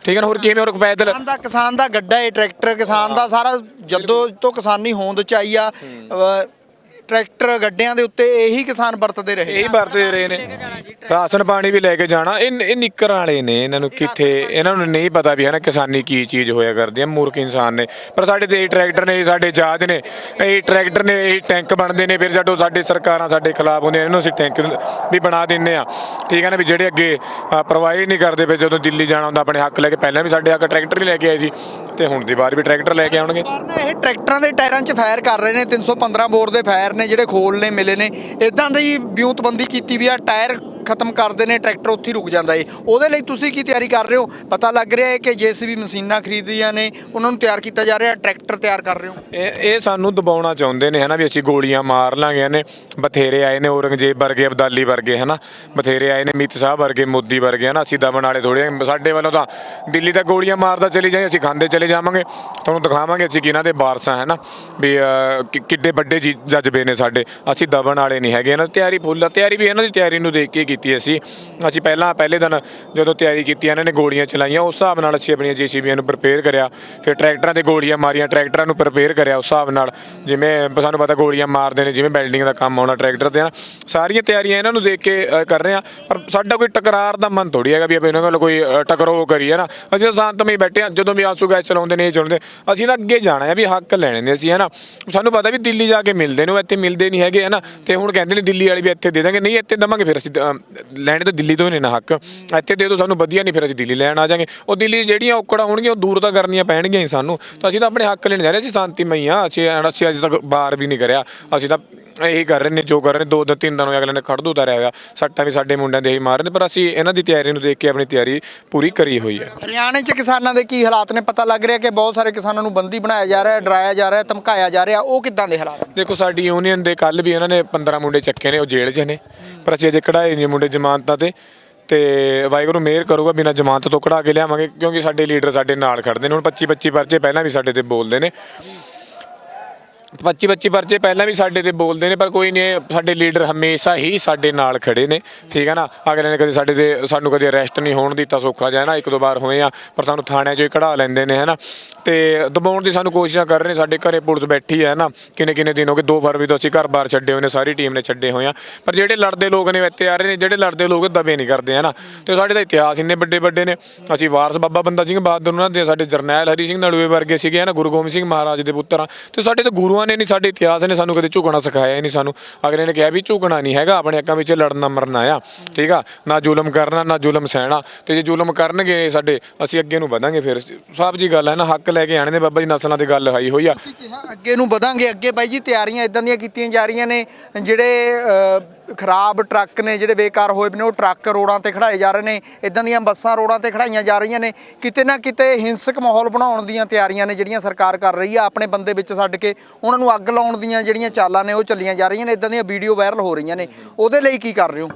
ਠੀਕ ਹੈ ਨਾ ਹੋਰ ਕਿਵੇਂ ਹੋਰ ਪੈਦਲ? ਕਿਸਾਨ ਦਾ ਕਿਸਾਨ ਦਾ ਗੱਡਾ ਹੈ ਟਰੈਕਟਰ ਕਿਸਾਨ ਦਾ ਸਾਰਾ ਜਦੋਂ ਤੋਂ ਕਿਸਾਨੀ ਹੋਂਦ ਚ ਆਈ ਆ ਅ, ਟਰੈਕਟਰ ਗੱਡਿਆਂ ਦੇ ਉੱਤੇ ਇਹੀ ਕਿਸਾਨ ਵਰਤਦੇ ਰਹੇ। ਇਹੀ ਵਰਤਦੇ ਰਹੇ ਨੇ। ਰਾਸ਼ਨ ਪਾਣੀ ਵੀ ਲੈ ਕੇ ਜਾਣਾ। ਇਹ ਇਹ ਨਿੱਕਰ ਵਾਲੇ ਨੇ। ਇਹਨਾਂ ਨੂੰ ਕਿੱਥੇ ਇਹਨਾਂ ਨੂੰ ਨਹੀਂ ਪਤਾ ਵੀ ਹੈ ਨਾ ਕਿਸਾਨੀ ਕੀ ਚੀਜ਼ ਹੋਇਆ ਕਰਦੀ ਹੈ ਮੂਰਖ ਇਨਸਾਨ ਨੇ। ਪਰ ਸਾਡੇ ਤੇ ਇਹ ਟਰੈਕਟਰ ਨੇ ਇਹ ਸਾਡੇ ਜਹਾਜ਼ ਨੇ ਇਹ ਟਰੈਕਟਰ ਨੇ ਇਹ ਟੈਂਕ ਬਣਦੇ ਨੇ। ਫਿਰ ਜਦੋਂ ਸਾਡੇ ਸਰਕਾਰਾਂ ਸਾਡੇ ਖਿਲਾਫ ਹੁੰਦੀਆਂ ਇਹਨੂੰ ਅਸੀਂ ਟੈਂਕ ਵੀ ਬਣਾ ਦਿੰਨੇ ਆ ਠੀਕ ਹੈ ਨਾ ਵੀ ਜਿਹੜੇ ਅੱਗੇ ਪਰਵਾਹ ਨਹੀਂ ਕਰਦੇ ਪਏ ਜਦੋਂ ਦਿੱਲੀ ਜਾਣਾ ਹੁੰਦਾ ਆਪਣੇ ਹੱਕ ਲੈ ਕੇ ਪਹਿਲਾਂ ਵੀ ਸਾਡੇ ਹੱਕ ਟਰੈਕਟਰ ਹੀ ਲੈ ਕੇ ਆਏ ਸੀ। ਤੇ ਹੁਣ ਦੀ ਵਾਰ ਵੀ ਟਰੈਕਟਰ ਲੈ ਕੇ ਆਉਣਗੇ। ਨੇ ਇਹ ਟਰੈਕਟਰਾਂ ਦੇ ਟਾਇਰਾਂ 'ਚ ਫਾਇਰ ਕਰ ਰਹੇ ਨੇ। 315 ਬੋਰ ਦੇ ਫਾਇਰ ਨੇ। ਜਿਹੜੇ ਖੋਲ ਨੇ ਮਿਲੇ ਨੇ। ਇਦਾਂ ਦੀ ਵਿਉਂਤਬੰਦੀ ਕੀਤੀ ਵੀ ਆ ਟਾਇਰ ਖਤਮ ਕਰਦੇ ਨੇ, ਟਰੈਕਟਰ ਉੱਥੇ ਹੀ ਰੁਕ ਜਾਂਦਾ ਏ। ਉਹਦੇ ਲਈ ਤੁਸੀਂ ਕੀ ਤਿਆਰੀ ਕਰ ਰਹੇ ਹੋ? ਪਤਾ ਲੱਗ ਰਿਹਾ ਹੈ ਕਿ ਜੇਸੀਬੀ ਮਸ਼ੀਨਾਂ ਖਰੀਦੀਆਂ ਨੇ, ਉਹਨਾਂ ਨੂੰ ਤਿਆਰ ਕੀਤਾ ਜਾ ਰਿਹਾ, ਟਰੈਕਟਰ ਤਿਆਰ ਕਰ ਰਹੇ ਹੋ? ਇਹ ਇਹ ਸਾਨੂੰ ਦਬਾਉਣਾ ਚਾਹੁੰਦੇ ਨੇ, ਹਨਾ ਵੀ ਅਸੀਂ ਗੋਲੀਆਂ ਮਾਰ ਲਾਂਗੇ ਨੇ ਬਥੇਰੇ ਆਏ ਨੇ ਔਰੰਗਜ਼ੇਬ ਵਰਗੇ, ਅਬਦਾਲੀ ਵਰਗੇ, ਹਨਾ। ਬਥੇਰੇ ਆਏ ਨੇ ਮੀਤ ਸਾਹਿਬ ਵਰਗੇ, ਮੋਦੀ ਵਰਗੇ, ਹਨਾ। ਅਸੀਂ ਦਮਨ ਵਾਲੇ ਥੋੜੇ ਸਾਡੇ ਵੱਲੋਂ ਤਾਂ ਦਿੱਲੀ ਤੱਕ ਗੋਲੀਆਂ ਮਾਰਦਾ ਚਲੀ ਜਾਏ, ਅਸੀਂ ਖਾਂਦੇ ਚਲੇ ਜਾਵਾਂਗੇ। ਤੁਹਾਨੂੰ ਦਿਖਾਵਾਂਗੇ ਅਸੀਂ ਕਿਹਨਾਂ ਦੇ ਵਾਰਸਾਂ ਹੈ ਨਾ ਵੀ ਕਿ- ਕਿੱਡੇ ਵੱਡੇ ਜੀ- ਜਜ਼ਬੇ ਨੇ ਸਾਡੇ। ਅਸੀਂ ਦਬਣ ਵਾਲੇ ਨਹੀਂ ਹੈਗੇ, ਇਹਨਾਂ ਦੀ ਤਿਆਰੀ ਫੁੱਲ ਆ। ਤਿਆਰੀ ਵੀ ਇਹਨਾਂ ਦੀ ਤਿਆਰੀ ਨੂੰ ਦੇਖ ਕੇ ਕੀਤੀ ਅਸੀਂ ਅਸੀਂ ਪਹਿਲਾਂ ਪਹਿਲੇ ਦਿਨ ਜਦੋਂ ਤਿਆਰੀ ਕੀਤੀ ਇਹਨਾਂ ਨੇ ਗੋਲੀਆਂ ਚਲਾਈਆਂ। ਉਸ ਹਿਸਾਬ ਨਾਲ ਅਸੀਂ ਆਪਣੀਆਂ ਜੀਸੀਬੀਆਂ ਨੂੰ ਪ੍ਰਪੇਅਰ ਕਰਿਆ। ਫਿਰ ਟਰੈਕਟਰਾਂ ਤੇ ਗੋਲੀਆਂ ਮਾਰੀਆਂ ਟਰੈਕਟਰਾਂ ਨੂੰ ਪ੍ਰਪੇਅਰ ਕਰਿਆ ਉਸ ਹਿਸਾਬ ਨਾਲ। ਜਿਵੇਂ ਸਾਨੂੰ ਪਤਾ ਗੋਲੀਆਂ ਮਾਰਦੇ ਨੇ ਜਿਵੇਂ ਬਿਲਡਿੰਗ ਦਾ ਕੰਮ ਆਉਣਾ ਟਰੈਕਟਰ ਤੇ ਨਾ ਸਾਰੀਆਂ ਤਿਆਰੀਆਂ ਇਹਨਾਂ ਨੂੰ ਦੇਖ ਕੇ ਕਰ ਰਹੇ ਆ ਪਰ ਸਾਡਾ ਕੋਈ ਟਕਰਾਰ ਦਾ ਮਨ ਥੋੜੀ ਹੈਗਾ ਵੀ ਆਪਾਂ ਇਹਨਾਂ ਨਾਲ ਕੋਈ ਅ, ਟਕਰਾਓ ਕਰੀਏ ਨਾ ਅਸੀਂ ਸ਼ਾਂਤਮਈ ਬੈਠੇ ਆ ਜਦੋਂ ਵੀ ਆਸੂ ਗੈਸ ਚਲਾਉਂਦੇ ਨੇ ਇਹ ਚਲਾਉਂਦੇ ਅਸੀਂ ਤਾਂ ਅੱਗੇ ਜਾਣਾ ਹੈ ਵੀ ਹੱਕ ਲੈਣੇ ਨੇ ਅਸੀਂ ਹੈ ਨਾ ਸਾਨੂੰ ਪਤਾ ਵੀ ਦਿੱਲੀ ਜਾ ਕੇ ਮਿਲਦੇ ਨੇ ਉਹ ਇੱਥੇ ਮਿਲਦੇ ਨਹੀਂ ਹੈਗੇ ਹੈ ਨਾ ਤੇ ਹੁਣ ਕਹਿੰਦੇ ਨੇ ਦਿੱਲੀ ਵਾਲੇ ਵੀ ਇੱਥੇ ਦੇ ਦਾਂਗੇ। ਨਹੀਂ ਇੱਥੇ ਦਵਾਂਗੇ ਫਿਰ ਅਸੀਂ ਲੈਣੇ ਤਾਂ ਦਿੱਲੀ ਤੋਂ ਹੀ ਨੇ ਨਾ ਹੱਕ। ਇੱਥੇ ਦੇ ਦਿਓ, ਸਾਨੂੰ ਵਧੀਆ ਨਹੀਂ ਫਿਰ ਅਸੀਂ ਦਿੱਲੀ ਲੈਣ ਆ ਜਾਾਂਗੇ। ਉਹ ਦਿੱਲੀ 'ਚ ਜਿਹੜੀਆਂ ਔਕੜਾਂ ਹੋਣਗੀਆਂ, ਉਹ ਦੂਰ ਤਾਂ ਕਰਨੀਆਂ ਪੈਣਗੀਆਂ ਹੀ ਸਾਨੂੰ। ਤਾਂ ਅਸੀਂ ਤਾਂ ਆਪਣੇ ਹੱਕ ਲੈਣ ਜਾ ਰਹੇ ਅਸੀਂ ਸ਼ਾਂਤੀਮਈ ਆ ਅਸੀਂ ਅਸੀਂ ਅੱਜ ਤੱਕ ਬਾਹਰ ਵੀ ਨਹੀਂ ਕਰਿਆ। ਅਸੀਂ ਤਾਂ ਇਹੀ ਕਰ ਰਹੇ ਨੇ ਜੋ ਕਰ ਰਹੇ ਨੇ ਦੋ ਦਿਨ ਤਿੰਨ ਦਿਨ ਹੋਏ ਅਗਲੇ ਨੇ ਖੜਦੂ ਉਤਾਰਿਆ ਹੋਇਆ। ਸੱਟਾਂ ਵੀ ਸਾਡੇ ਮੁੰਡਿਆਂ ਦੇ ਹੀ ਮਾਰ ਰਹੇ ਨੇ ਪਰ ਅਸੀਂ ਇਹਨਾਂ ਦੀ ਤਿਆਰੀ ਨੂੰ ਦੇਖ ਕੇ ਆਪਣੀ ਤਿਆਰੀ ਪੂਰੀ ਕਰੀ ਹੋਈ ਹੈ। ਹਰਿਆਣੇ 'ਚ ਕਿਸਾਨਾਂ ਦੇ ਕੀ ਹਾਲਾਤ ਨੇ? ਪਤਾ ਲੱਗ ਰਿਹਾ ਕਿ ਬਹੁਤ ਸਾਰੇ ਕਿਸਾਨਾਂ ਨੂੰ ਬੰਦੀ ਬਣਾਇਆ ਜਾ ਰਿਹਾ ਹੈ ਡਰਾਇਆ ਜਾ ਰਿਹਾ ਹੈ ਧਮਕਾਇਆ ਜਾ ਰਿਹਾ। ਉਹ ਕਿੱਦਾਂ ਦੇ ਹਾਲਾਤ? ਦੇਖੋ ਸਾਡੀ ਯੂਨੀਅਨ ਦੇ ਕੱਲ ਵੀ ਇਹਨਾਂ ਨੇ 15 ਮੁੰਡੇ ਚੱਕੇ ਨੇ ਉਹ ਜੇਲ੍ਹ 'ਚ ਨੇ। ਪਰ ਅਸੀਂ ਅਜੇ ਕਢਾਏ ਨਹੀਂ ਮੁੰਡੇ ਜ਼ਮਾਨਤਾਂ ਤੇ। ਤੇ ਵਾਹਿਗੁਰੂ ਮਿਹਰ ਕਰੂਗਾ ਬਿਨਾਂ ਜ਼ਮਾਨਤ ਤੋਂ ਕਢਾ ਕੇ ਲਿਆਵਾਂਗੇ ਕਿਉਂਕਿ ਸਾਡੇ ਲੀਡਰ ਸਾਡੇ ਨਾਲ ਖੜਦੇ ਨੇ। ਹੁਣ 25 25 ਪਰਚੇ ਪਹਿਲਾਂ ਵੀ ਸਾਡੇ ਤੇ ਬੋਲਦੇ ਨੇ। 25 25 ਪਰਚੇ ਪਹਿਲਾਂ ਵੀ ਸਾਡੇ ਤੇ ਬੋਲਦੇ ਨੇ, ਪਰ ਕੋਈ ਨਹੀਂ, ਸਾਡੇ ਲੀਡਰ ਹਮੇਸ਼ਾ ਹੀ ਸਾਡੇ ਨਾਲ ਖੜੇ ਨੇ, ਠੀਕ ਹੈ ਨਾ? ਅਗਲੇ ਨੇ ਕਦੇ ਸਾਡੇ ਤੇ, ਸਾਨੂੰ ਕਦੇ ਅਰੈਸਟ ਨਹੀਂ ਹੋਣ ਦਿੱਤਾ ਸੌਖਾ ਜਿਹਾ, ਨਾ ਇੱਕ ਦੋ ਵਾਰ ਹੋਏ ਆ, ਪਰ ਸਾਨੂੰ ਥਾਣਿਆਂ 'ਚੋਂ ਹੀ ਕਢਾ ਲੈਂਦੇ ਨੇ ਹੈ ਨਾ ਤੇ ਦਬਾਉਣ ਦੀ ਸਾਨੂੰ ਕੋਸ਼ਿਸ਼ਾਂ ਕਰ ਰਹੇ ਨੇ, ਸਾਡੇ ਘਰੇ ਪੁਲਿਸ ਬੈਠੀ ਹੈ ਨਾ ਕਿੰਨੇ ਕਿੰਨੇ ਦਿਨ ਹੋ ਗਏ 2 ਫਰਵਰੀ ਤੋਂ ਅਸੀਂ ਘਰ-ਬਾਰ ਛੱਡੇ ਹੋਏ ਨੇ, ਸਾਰੀ ਟੀਮ ਨੇ ਛੱਡੇ ਹੋਏ ਆ। ਪਰ ਜਿਹੜੇ ਲੜਦੇ ਲੋਕ ਨੇ ਇੱਥੇ ਆ ਰਹੇ ਨੇ, ਜਿਹੜੇ ਲੜਦੇ ਲੋਕ ਦਬੇ ਨਹੀਂ ਕਰਦੇ ਹੈ ਨਾ ਤੇ ਸਾਡੇ ਦਾ ਇਤਿਹਾਸ ਇੰਨੇ ਵੱਡੇ ਵੱਡੇ ਨੇ, ਅਸੀਂ ਵਾਰਸ ਬਾਬਾ ਬੰਦਾ ਸਿੰਘ ਬਹਾਦਰ ਉਹਨਾਂ ਦੇ, ਸਾਡੇ ਜਰਨੈਲ ਹਰੀ ਸਿੰਘ ਨਲੂਏ ਵਰਗੇ ਸੀਗੇ ਹੈ ਨਾ ਗੁਰੂ ਗੋਬਿੰਦ ਸਿੰਘ ਮਹਾਰਾਜ ਦੇ ਪੁੱਤਰ ਆ। ਤੇ ਸਾਡੇ ਤਾਂ ਗੁਰੂਆਂ ਨੇ ਨਹੀਂ, ਸਾਡੇ ਇਤਿਹਾਸ ਨੇ ਸਾਨੂੰ ਕਦੇ ਝੁਕਣਾ ਸਿਖਾਇਆ ਨਹੀਂ ਸਾਨੂੰ। ਅਗਲੇ ਨੇ ਕਿਹਾ ਵੀ ਝੁਕਣਾ ਨਹੀਂ ਹੈਗਾ, ਆਪਣੇ ਅੱਖਾਂ ਵਿੱਚ ਲੜਨਾ ਮਰਨਾ ਆ, ਠੀਕ ਆ? ਨਾ ਜ਼ੁਲਮ ਕਰਨਾ, ਨਾ ਜ਼ੁਲਮ ਸਹਿਣਾ। ਤੇ ਜੇ ਜ਼ੁਲਮ ਕਰਨਗੇ ਸਾਡੇ, ਅਸੀਂ ਅੱਗੇ ਨੂੰ ਵਧਾਂਗੇ ਫਿਰ। ਸਾਹਿਬ ਜੀ ਗੱਲ ਹੈ ਨਾ, ਹੱਕ ਲੈ ਕੇ ਆਣੇ ਨੇ ਬਾਬਾ ਜੀ, ਨਸਲਾਂ ਤੇ ਗੱਲ ਹਾਈ ਹੋਈ ਆ। ਅੱਗੇ ਨੂੰ ਵਧਾਂਗੇ, ਅੱਗੇ ਬਾਈ ਜੀ ਤਿਆਰੀਆਂ ਇਦਾਂ ਦੀਆਂ ਕੀਤੀਆਂ ਜਾ ਰਹੀਆਂ ਨੇ, ਜਿਹੜੇ ਖਰਾਬ ਟਰੱਕ ਨੇ ਜਿਹੜੇ ਬੇਕਾਰ ਹੋਏ ਨੇ, ਉਹ ਟਰੱਕ ਰੋਡਾਂ ਤੇ ਖੜਾਏ ਜਾ ਰਹੇ ਨੇ ਇਦਾਂ ਦੀਆਂ ਬੱਸਾਂ ਰੋਡਾਂ ਤੇ ਖੜਾਈਆਂ ਜਾ ਰਹੀਆਂ ਨੇ। ਕਿਤੇ ਨਾ ਕਿਤੇ ਹਿੰਸਕ ਮਾਹੌਲ ਬਣਾਉਣ ਦੀਆਂ ਤਿਆਰੀਆਂ ਨੇ ਜਿਹੜੀਆਂ ਸਰਕਾਰ ਕਰ ਰਹੀ ਆ, ਆਪਣੇ ਬੰਦੇ ਵਿੱਚ ਛੱਡ ਕੇ ਉਹਨਾਂ ਨੂੰ ਅੱਗ ਲਾਉਣ ਦੀਆਂ ਜਿਹੜੀਆਂ ਚਾਲਾਂ ਨੇ, ਉਹ ਚੱਲੀਆਂ ਜਾ ਰਹੀਆਂ ਨੇ ਇਦਾਂ ਦੀਆਂ ਵੀਡੀਓ ਵਾਇਰਲ ਹੋ ਰਹੀਆਂ ਨੇ। ਉਹਦੇ ਲਈ ਕੀ ਕਰ ਰਹੇ ਹੋ?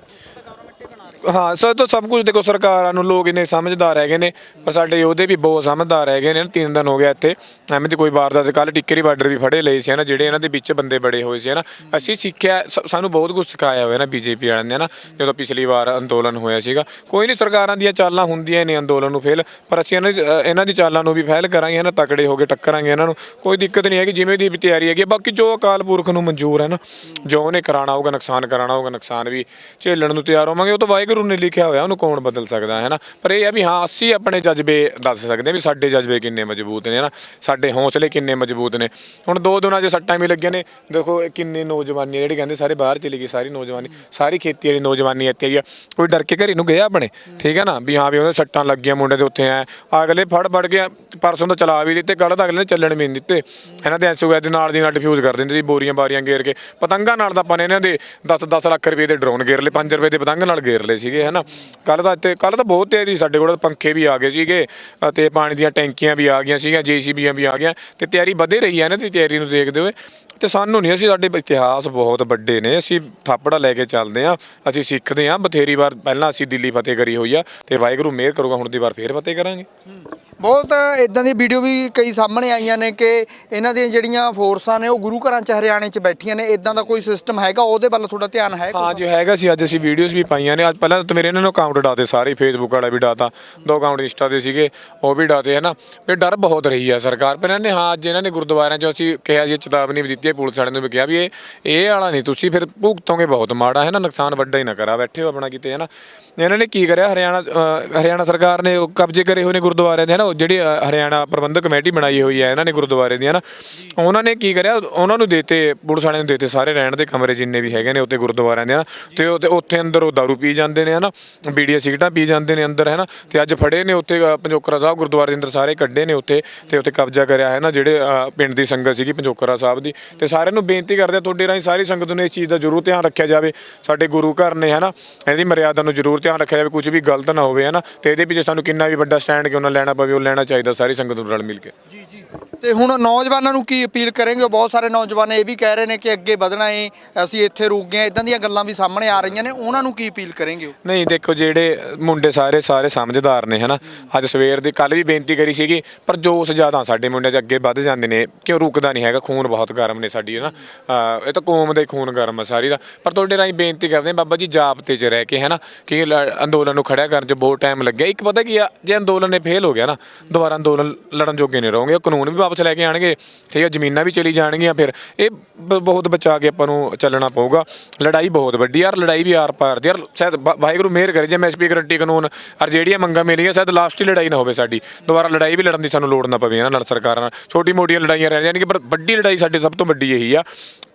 ਹਾਂ ਸਰ ਤਾਂ ਸਭ ਕੁਝ ਦੇਖੋ ਸਰਕਾਰਾਂ ਨੂੰ ਲੋਕ ਇੰਨੇ ਸਮਝਦਾਰ ਹੈਗੇ ਨੇ ਪਰ ਸਾਡੇ ਯੋਧੇ ਵੀ ਬਹੁਤ ਸਮਝਦਾਰ ਹੈਗੇ ਨੇ। ਤਿੰਨ ਦਿਨ ਹੋ ਗਿਆ ਇੱਥੇ ਐਵੇਂ ਦੀ ਕੋਈ ਵਾਰਦਾਤ ਕੱਲ ਟਿੱਕਰੀ ਬਾਰਡਰ ਵੀ ਫੜੇ ਲਏ ਸੀ ਨਾ ਜਿਹੜੇ ਇਹਨਾਂ ਦੇ ਵਿੱਚ ਬੰਦੇ ਬੜੇ ਹੋਏ ਸੀ ਨਾ ਅਸੀਂ ਸਿੱਖਿਆ ਸ- ਸਾਨੂੰ ਬਹੁਤ ਕੁਝ ਸਿਖਾਇਆ ਹੋਇਆ ਨਾ ਬੀਜੇਪੀ ਵਾਲਿਆਂ ਨੇ ਨਾ ਜਦੋਂ ਪਿਛਲੀ ਵਾਰ ਅੰਦੋਲਨ ਹੋਇਆ ਸੀਗਾ। ਕੋਈ ਨਹੀਂ ਸਰਕਾਰਾਂ ਦੀਆਂ ਚਾਲਾਂ ਹੁੰਦੀਆਂ ਨੇ ਅੰਦੋਲਨ ਨੂੰ ਫੇਲ ਪਰ ਅਸੀਂ ਇਹਨਾਂ ਦੀ ਅ, ਇਹਨਾਂ ਦੀ ਚਾਲਾਂ ਨੂੰ ਵੀ ਫੈਲ ਕਰਾਂਗੇ ਨਾ ਤਕੜੇ ਹੋ ਕੇ ਟੱਕਰਾਂਗੇ ਇਹਨਾਂ ਨੂੰ। ਕੋਈ ਦਿੱਕਤ ਨਹੀਂ ਹੈਗੀ ਜਿਵੇਂ ਦੀ ਵੀ ਤਿਆਰੀ ਹੈਗੀ ਹੈ। ਬਾਕੀ ਜੋ ਅਕਾਲ ਪੁਰਖ ਨੂੰ ਮਨਜ਼ੂਰ ਹੈ ਨਾ ਜੋ ਉਹਨੇ ਕਰਾਣਾ ਹੋਊਗਾ ਨੁਕਸਾਨ ਕਰਾਣਾ ਹੋਊਗਾ ਨੁਕਸਾਨ ਵੀ ਝੇਲਣ ਨੂੰ ਤਿਆਰ ਹੋਵਾਂਗੇ ਉਹ ਤਾਂ ਵਾਹਿਗੁਰੂ ਨੇ ਲਿਖਿਆ ਹੋਇਆ, ਉਹਨੂੰ ਕੌਣ ਬਦਲ ਸਕਦਾ ਹੈ ਨਾ ਪਰ ਇਹ ਆ ਵੀ ਹਾਂ, ਅਸੀਂ ਆਪਣੇ ਜਜ਼ਬੇ ਦੱਸ ਸਕਦੇ ਹਾਂ ਵੀ ਸਾਡੇ ਜਜ਼ਬੇ ਕਿੰਨੇ ਮਜ਼ਬੂਤ ਨੇ ਹੈ ਨਾ ਸਾਡੇ ਹੌਸਲੇ ਕਿੰਨੇ ਮਜ਼ਬੂਤ ਨੇ। ਹੁਣ ਦੋ ਦਿਨਾਂ 'ਚ ਸੱਟਾਂ ਵੀ ਲੱਗੀਆਂ ਨੇ। ਦੇਖੋ, ਇਹ ਕਿੰਨੇ ਨੌਜਵਾਨੀ ਜਿਹੜੇ ਕਹਿੰਦੇ ਸਾਰੇ ਬਾਹਰ ਚਲੀ ਗਈ ਸਾਰੀ ਨੌਜਵਾਨੀ, ਸਾਰੀ ਖੇਤੀ ਵਾਲੀ ਨੌਜਵਾਨੀ ਇੱਥੇ ਆਈ ਆ। ਕੋਈ ਡਰ ਕੇ ਘਰੇ ਨੂੰ ਗਿਆ ਆਪਣੇ? ਠੀਕ ਹੈ ਨਾ? ਵੀ ਹਾਂ ਵੀ ਉਹਦੇ ਸੱਟਾਂ ਲੱਗੀਆਂ ਮੁੰਡੇ ਦੇ ਉੱਥੇ ਆ ਅਗਲੇ ਫੜ ਫੜ ਗਿਆ ਪਰਸੋਂ ਤਾਂ ਚਲਾ ਵੀ ਦਿੱਤੇ ਕੱਲ ਤਾਂ ਅਗਲੇ ਨੇ ਚੱਲਣ ਵੀ ਨਹੀਂ ਦਿੱਤੇ। ਇਹਨਾਂ ਦੇ ਐਸਓ ਦੇ ਨਾਲ ਦੀ ਨਾਲ ਡਿਫਿਊਜ਼ ਕਰ ਦਿੰਦੇ ਸੀ, ਬੋਰੀਆਂ ਬਾਰੀਆਂ ਗੇਰ ਕੇ। ਪਤੰਗਾਂ ਨਾਲ ਤਾਂ ਆਪਾਂ ਨੇ ਇਹਨਾਂ ਦੇ 10 10 ਲੱਖ ਰੁਪਏ ਦੇ ਡਰੋਨ ਗੇਰ ਲਏ 5 ਰੁਪਏ ਦੇ ਪਤੰਗ ਨਾਲ ਗੇਰ ਲਏ। ਸੀਗੇ, ਹਨਾ? ਕੱਲ ਤਾਂ ਇੱਥੇ ਕੱਲ ਤਾਂ ਬਹੁਤ ਤੇਜ਼ ਸੀ ਸਾਡੇ ਕੋਲ, ਪੰਖੇ ਵੀ ਆ ਗਏ ਸੀਗੇ ਅਤੇ ਪਾਣੀ ਦੀਆਂ ਟੈਂਕੀਆਂ ਵੀ ਆ ਗਈਆਂ ਸੀਗੀਆਂ, ਜੀਸੀਬੀਆਂ ਵੀ ਆ ਗਈਆਂ, ਤੇ ਤਿਆਰੀ ਵਧੇ ਰਹੀ ਹੈ ਨਾ, ਦੀ ਤਿਆਰੀ ਨੂੰ ਦੇਖਦੇ ਹੋਏ? ਤੇ ਸਾਨੂੰ ਨਹੀਂ ਅਸੀਂ ਸਾਡੇ ਇਤਿਹਾਸ ਬਹੁਤ ਵੱਡੇ ਨੇ ਅਸੀਂ ਥਾਪੜਾ ਲੈ ਕੇ ਚੱਲਦੇ ਆ ਅਸੀਂ ਸਿੱਖਦੇ ਆ ਬਥੇਰੀ ਵਾਰ ਪਹਿਲਾਂ ਅਸੀਂ ਦਿੱਲੀ ਫਤਿਹ ਕਰੀ ਹੋਈ ਆ ਤੇ ਵਾਹਿਗੁਰੂ ਮਿਹਰ ਕਰੂਗਾ ਹੁਣ ਦੀ ਵਾਰ ਫੇਰ ਫਤਿਹ ਕਰਾਂਗੇ। ਬਹੁਤ ਇਦਾਂ ਦੀ ਵੀਡੀਓ ਵੀ ਕਈ ਸਾਹਮਣੇ ਆਈਆਂ ਨੇ ਕਿ ਇਹਨਾਂ ਦੀਆਂ ਜਿਹੜੀਆਂ ਫੋਰਸਾਂ ਨੇ ਉਹ ਗੁਰੂ ਘਰਾਂ ਚ ਹਰਿਆਣੇ ਚ ਬੈਠੀਆਂ ਨੇ ਇਦਾਂ ਦਾ ਕੋਈ ਸਿਸਟਮ ਹੈਗਾ ਉਹਦੇ ਵੱਲ ਤੁਹਾਡਾ ਧਿਆਨ ਹੈ ਹਾਂ ਜੋ ਹੈਗਾ ਸੀ ਅੱਜ ਅਸੀਂ ਵੀਡੀਓਜ਼ ਵੀ ਪਾਈਆਂ ਨੇ ਅੱਜ ਪਹਿਲਾਂ ਤਾਂ ਮੇਰੇ ਇਹਨਾਂ ਨੂੰ ਅਕਾਊਂਟ ਡਾਤੇ ਸਾਰੇ ਫੇਸਬੁੱਕ ਵਾਲਾ ਵੀ ਡਾਤਾ ਦੋ ਅਕਾਊਂਟ ਇੰਸਟਾ ਦੇ ਸੀਗੇ ਉਹ ਵੀ ਡਾਤੇ ਹੈ ਨਾ ਵੀ ਡਰ ਬਹੁਤ ਰਹੀ ਆ ਸਰਕਾਰ ਪਰ ਇਹਨਾਂ ਨੇ ਹਾਂ ਅੱਜ ਇਹਨਾਂ ਨੇ ਗੁਰਦੁਆਰਿਆਂ 'ਚ ਅਸੀਂ ਕਿਹਾ ਜੀ ਚੇਤਾਵਨੀ ਵੀ ਦਿੱਤੀ ਹੈ ਪੁਲਿਸ ਵਾਲਿਆਂ ਨੂੰ ਵੀ ਕਿਹਾ ਵੀ ਇਹ ਇਹ ਵਾਲਾ ਨਹੀਂ ਤੁਸੀਂ ਫਿਰ ਭੁਗਤੋਗੇ ਬਹੁਤ ਮਾੜਾ ਹੈ ਨਾ ਨੁਕਸਾਨ ਵੱਡਾ ਹੀ ਨਾ ਕਰਾ ਬੈਠੇ ਹੋ ਆਪਣਾ ਕਿਤੇ ਹੈ ਨਾ। ਇਹਨਾਂ ਨੇ ਕੀ ਕਰਿਆ ਹਰਿਆਣਾ ਅ, ਹਰਿਆਣਾ ਸਰਕਾਰ ਨੇ ਉਹ ਕਬਜ਼ੇ ਕਰੇ ਹੋਏ ਨੇ ਗੁਰਦੁਆਰਿਆਂ ਦੇ ਹੈ ਨਾ ਉਹ ਜਿਹੜੀ ਅ, ਹਰਿਆਣਾ ਪ੍ਰਬੰਧਕ ਕਮੇਟੀ ਬਣਾਈ ਹੋਈ ਹੈ ਇਹਨਾਂ ਨੇ ਗੁਰਦੁਆਰੇ ਦੀ ਹੈ ਨਾ। ਉਹਨਾਂ ਨੇ ਕੀ ਕਰਿਆ ਉਹਨਾਂ ਨੂੰ ਦੇਤੇ ਪੁਲਿਸ ਵਾਲਿਆਂ ਨੂੰ ਦੇਤੇ ਸਾਰੇ ਰਹਿਣ ਦੇ ਕਮਰੇ ਜਿੰਨੇ ਵੀ ਹੈਗੇ ਨੇ ਉੱਤੇ ਗੁਰਦੁਆਰਿਆਂ ਦੇ ਹੈ ਨਾ। ਤੇ ਉਹ ਤੇ ਉੱਥੇ ਅੰਦਰ ਉਹ ਦਾਰੂ ਪੀ ਜਾਂਦੇ ਨੇ ਹੈ ਨਾ ਬੀੜੀਆਂ ਸਿਗਰਟਾਂ ਪੀ ਜਾਂਦੇ ਨੇ ਅੰਦਰ ਹੈ ਨਾ। ਤੇ ਅੱਜ ਫੜੇ ਨੇ ਉੱਥੇ ਅ, ਪੰਜੋਕਰਾ ਸਾਹਿਬ ਗੁਰਦੁਆਰੇ ਦੇ ਅੰਦਰ ਸਾਰੇ ਕੱਢੇ ਨੇ ਉੱਥੇ ਤੇ ਉੱਥੇ ਕਬਜ਼ਾ ਕਰਿਆ ਹੈ ਨਾ ਜਿਹੜੇ ਅ, ਪਿੰਡ ਦੀ ਸੰਗਤ ਸੀਗੀ ਪੰਜੋਕਰਾ ਸਾਹਿਬ ਦੀ ਤੇ ਸਾਰਿਆਂ ਨੂੰ ਬੇਨਤੀ ਕਰਦੇ ਆ ਤੁਹਾਡੇ ਰਾਹੀਂ ਸਾਰੀ ਸੰਗਤ ਨੂੰ ਇਸ ਚੀਜ਼ ਦਾ ਜ਼ਰੂਰ ਧਿਆਨ ਰੱਖਿਆ ਜਾਵੇ। ਸਾਡੇ ਗੁਰੂ ਘਰ ਨੇ ਹੈ ਨਾ ਇਹਦੀ ਮਰਿਆਦਾ ਨੂੰ ਜ਼ਰੂਰ ਧਿਆਨ ਰੱਖਿਆ ਜਾਵੇ ਕੁਝ ਵੀ ਗਲਤ ਨਾ ਹੋਵੇ ਹੈ ਨਾ ਤੇ ਇਹਦੇ ਪਿੱਛੇ ਸਾਨੂੰ ਕਿੰਨਾ ਵੀ ਵੱਡਾ ਸਟੈਂਡ ਕਿਉਂ ਨਾ ਲੈਣਾ ਪਵੇ, ਉਹ ਲੈਣਾ ਚਾਹੀਦਾ ਸਾਰੀ ਸੰਗਤ ਨੂੰ ਰਲ ਮਿਲ ਕੇ। ਜੀ ਜੀ। ਤੇ ਹੁਣ ਨੌਜਵਾਨਾਂ ਨੂੰ ਕੀ ਅਪੀਲ ਕਰਾਂਗੇ? ਬਹੁਤ ਸਾਰੇ ਨੌਜਵਾਨ ਇਹ ਵੀ ਕਹਿ ਰਹੇ ਨੇ ਕਿ ਅੱਗੇ ਵਧਣਾ ਏ, ਅਸੀਂ ਇੱਥੇ ਰੁਕ ਗਏ ਇਦਾਂ ਦੀਆਂ ਗੱਲਾਂ ਵੀ ਸਾਹਮਣੇ ਆ ਰਹੀਆਂ ਨੇ। ਉਹਨਾਂ ਨੂੰ ਕੀ ਅਪੀਲ ਕਰਾਂਗੇ ਨਹੀਂ, ਦੇਖੋ ਜਿਹੜੇ ਮੁੰਡੇ ਸਾਰੇ ਸਾਰੇ ਸਮਝਦਾਰ ਨੇ, ਹਨਾ? ਅੱਜ ਸਵੇਰ ਦੀ ਕੱਲ ਵੀ ਬੇਨਤੀ ਕਰੀ ਸੀਗੀ, ਪਰ ਜੋਸ਼ ਜ਼ਿਆਦਾ ਸਾਡੇ ਮੁੰਡੇ 'ਚ ਅੱਗੇ ਵੱਧ ਜਾਂਦੇ ਨੇ। ਕਿਉਂ ਰੁਕਦਾ ਨਹੀਂ ਹੈਗਾ? ਖੂਨ ਬਹੁਤ ਗਰਮ ਨੇ ਸਾਡੀ, ਹਨਾ? ਅਹ ਇਹ ਤਾਂ ਕੌਮ ਦਾ ਹੀ ਖੂਨ ਗਰਮ ਆ ਸਾਰੀ ਦਾ। ਪਰ ਤੁਹਾਡੇ ਰਾਹੀਂ ਬੇਨਤੀ ਕਰਦੇ ਹਾਂ ਬਾਬਾ ਜੀ ਜਾਬਤੇ 'ਚ ਰਹਿ ਕੇ, ਹਨਾ? ਕਿ ਲ- ਅੰਦੋਲਨ ਨੂੰ ਖੜਿਆ ਕਰਨ 'ਚ ਬਹੁਤ ਟਾਈਮ ਲੱਗਿਆ। ਇੱਕ ਪਤਾ ਕੀ ਆ? ਜੇ ਅੰਦੋਲਨ ਨੇ ਫੇਲ ਹੋ ਗਿਆ ਨਾ, ਦੁਬਾਰਾ ਅੰਦੋਲਨ ਲੜਨ ਜੋਗੇ ਨਹੀਂ ਰਹੋਗੇ। ਕਾਨੂੰਨ ਵੀ ਵਾਪਸ ਲੈ ਕੇ ਆਣਗੇ, ਠੀਕ ਹੈ, ਜ਼ਮੀਨਾਂ ਵੀ ਚਲੀ ਜਾਣਗੀਆਂ ਫਿਰ। ਇਹ ਬ- ਬਹੁਤ ਬਚਾ ਕੇ ਆਪਾਂ ਨੂੰ ਚੱਲਣਾ ਪਊਗਾ। ਲੜਾਈ ਬਹੁਤ ਵੱਡੀ ਯਾਰ ਲੜਾਈ ਵੀ ਆਰ ਪਾਰ ਦੀ ਯਾਰ ਸ਼ਾਇਦ ਵਾ- ਵਾਹਿਗੁਰੂ ਮਿਹਰ ਕਰੇ ਜੇ ਐਮਐਸਪੀ ਗਰੰਟੀ ਕਾਨੂੰਨ, ਔਰ ਜਿਹੜੀਆਂ ਮੰਗਾਂ ਮਿਲੀਆਂ, ਸ਼ਾਇਦ ਲਾਸਟ ਹੀ ਲੜਾਈ ਨਾ ਹੋਵੇ ਸਾਡੀ। ਦੁਬਾਰਾ ਲੜਾਈ ਵੀ ਲੜਨ ਦੀ ਸਾਨੂੰ ਲੋੜ ਨਾ ਪਵੇ ਇਹਨਾਂ ਨਾਲ ਸਰਕਾਰਾਂ ਨਾਲ। ਛੋਟੀ ਮੋਟੀਆਂ ਲੜਾਈਆਂ ਰਹਿ ਜਾਣਗੀਆਂ, ਪਰ ਵੱਡੀ ਲੜਾਈ ਸਾਡੀ ਸਭ ਤੋਂ ਵੱਡੀ ਇਹੀ ਆ।